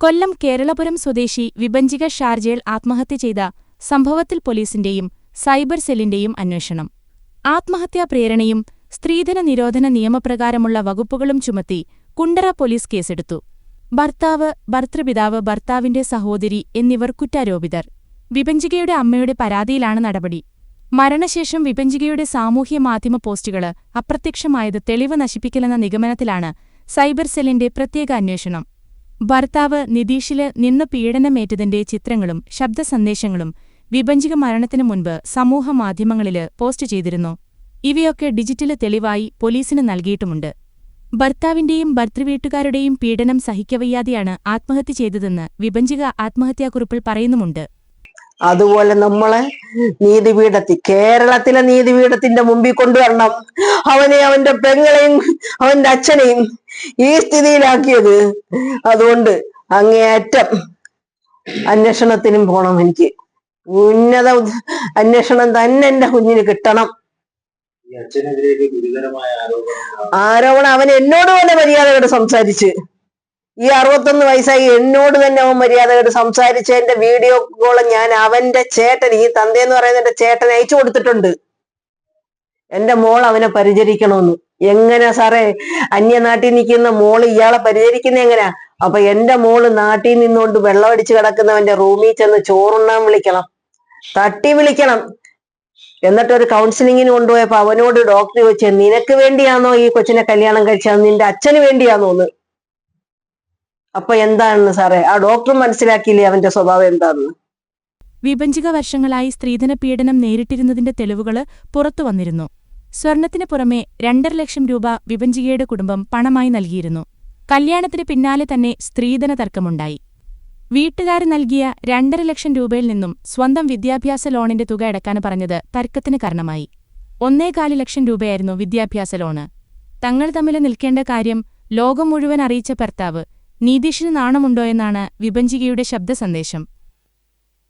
കൊല്ലം കേരളപുരം സ്വദേശി വിഭഞ്ചിക ഷാർജയിൽ ആത്മഹത്യ ചെയ്ത സംഭവത്തിൽ പോലീസിന്റെയും സൈബർ സെല്ലിന്റെയും അന്വേഷണം. ആത്മഹത്യാ പ്രേരണയും സ്ത്രീധന നിരോധന നിയമപ്രകാരമുള്ള വകുപ്പുകളും ചുമത്തി കുണ്ടറ പോലീസ് കേസെടുത്തു. ഭർത്താവ് ഭർത്തൃപിതാവ് ഭർത്താവിന്റെ സഹോദരി എന്നിവർ കുറ്റാരോപിതർ. വിഭഞ്ചികയുടെ അമ്മയുടെ പരാതിയിലാണ് നടപടി. മരണശേഷം വിഭഞ്ചികയുടെ സാമൂഹ്യ മാധ്യമ പോസ്റ്റുകൾ അപ്രത്യക്ഷമായത് തെളിവ് നശിപ്പിക്കലെന്ന നിഗമനത്തിലാണ് സൈബർ സെല്ലിന്റെ പ്രത്യേക അന്വേഷണം. ഭർത്താവ് നിതീഷിൽ നിന്ന് പീഡനമേറ്റതിന്റെ ചിത്രങ്ങളും ശബ്ദസന്ദേശങ്ങളും വിഭജിക മരണത്തിനു മുൻപ് സമൂഹമാധ്യമങ്ങളിൽ പോസ്റ്റ് ചെയ്തിരുന്നു. ഇവയൊക്കെ ഡിജിറ്റൽ തെളിവായി പോലീസിന് നൽകിയിട്ടുമുണ്ട്. ഭർത്താവിന്റെയും ഭർത്തൃവീട്ടുകാരുടെയും പീഡനം സഹിക്കവയ്യാതെയാണ് ആത്മഹത്യ ചെയ്തതെന്ന് വിഭജിക ആത്മഹത്യാക്കുറിപ്പിൽ പറയുന്നുമുണ്ട്. അതുപോലെ നമ്മളെ നീതിപീഠത്തിൽ കേരളത്തിലെ നീതിപീഠത്തിന്റെ മുമ്പിൽ കൊണ്ടുവരണം. അവനെ അവന്റെ പെങ്ങളെയും അവന്റെ അച്ഛനെയും ഈ സ്ഥിതിയിലാക്കിയത്. അതുകൊണ്ട് അങ്ങേയറ്റം അന്വേഷണത്തിനും പോണം എനിക്ക്. ഉന്നത അന്വേഷണം തന്നെ എന്റെ കുഞ്ഞിന് കിട്ടണം. ആരോപണം അവൻ എന്നോട് പോലെ മര്യാദയോട് സംസാരിച്ച്. ഈ അറുപത്തൊന്ന് വയസ്സായി എന്നോട് തന്നെ അവൻ മര്യാദയോട് സംസാരിച്ചതിന്റെ വീഡിയോ കോൾ ഞാൻ അവന്റെ ചേട്ടൻ ഈ തന്തയെന്ന് പറയുന്ന എന്റെ ചേട്ടൻ അയച്ചു കൊടുത്തിട്ടുണ്ട്. എന്റെ മോൾ അവനെ പരിചരിക്കണമെന്ന്. എങ്ങനെ സാറേ? അന്യനാട്ടിൽ നിൽക്കുന്ന മോൾ ഇയാളെ പരിചരിക്കുന്ന എങ്ങനെയാ അപ്പൊ എന്റെ മോൾ നാട്ടിൽ നിന്നുകൊണ്ട് വെള്ളമടിച്ച് കിടക്കുന്നവന്റെ റൂമിൽ ചെന്ന് ചോറുണ്ണാൻ വിളിക്കണം. തട്ടി വിളിക്കണം. എന്നിട്ട് ഒരു കൗൺസിലിങ്ങിന് കൊണ്ടുപോയപ്പോ അവനോട് ഡോക്ടർ ചോദിച്ചത് നിനക്ക് വേണ്ടിയാണോ ഈ കൊച്ചിനെ കല്യാണം കഴിച്ചത്? നിന്റെ അച്ഛന് വേണ്ടിയാണോ എന്ന് അപ്പൊ എന്താണെന്ന് സാറേ? ആ ഡോക്ടർ മനസ്സിലാക്കിയില്ലേ അവന്റെ സ്വഭാവം എന്താണെന്ന്? വിഭജിക വർഷങ്ങളായി സ്ത്രീധന പീഡനം നേരിട്ടിരുന്നതിന്റെ തെളിവുകൾ പുറത്തുവന്നിരുന്നു സ്വർണത്തിന് പുറമെ രണ്ടര ലക്ഷം രൂപ വിഭജികയുടെ കുടുംബം പണമായി നൽകിയിരുന്നു. കല്യാണത്തിന് പിന്നാലെ തന്നെ സ്ത്രീധന തർക്കമുണ്ടായി. വീട്ടുകാർ നൽകിയ രണ്ടര ലക്ഷം രൂപയിൽ നിന്നും സ്വന്തം വിദ്യാഭ്യാസ ലോണിന്റെ തുക അടക്കാൻ പറഞ്ഞത് തർക്കത്തിന് കാരണമായി. ഒന്നേകാൽ ലക്ഷം രൂപയായിരുന്നു വിദ്യാഭ്യാസ ലോണ്. തങ്ങൾ തമ്മിൽ നിൽക്കേണ്ട കാര്യം ലോകം മുഴുവൻ അറിയിച്ച ഭർത്താവ് നീതീഷിന് നാണമുണ്ടോയെന്നാണ് ശബ്ദ ശബ്ദസന്ദേശം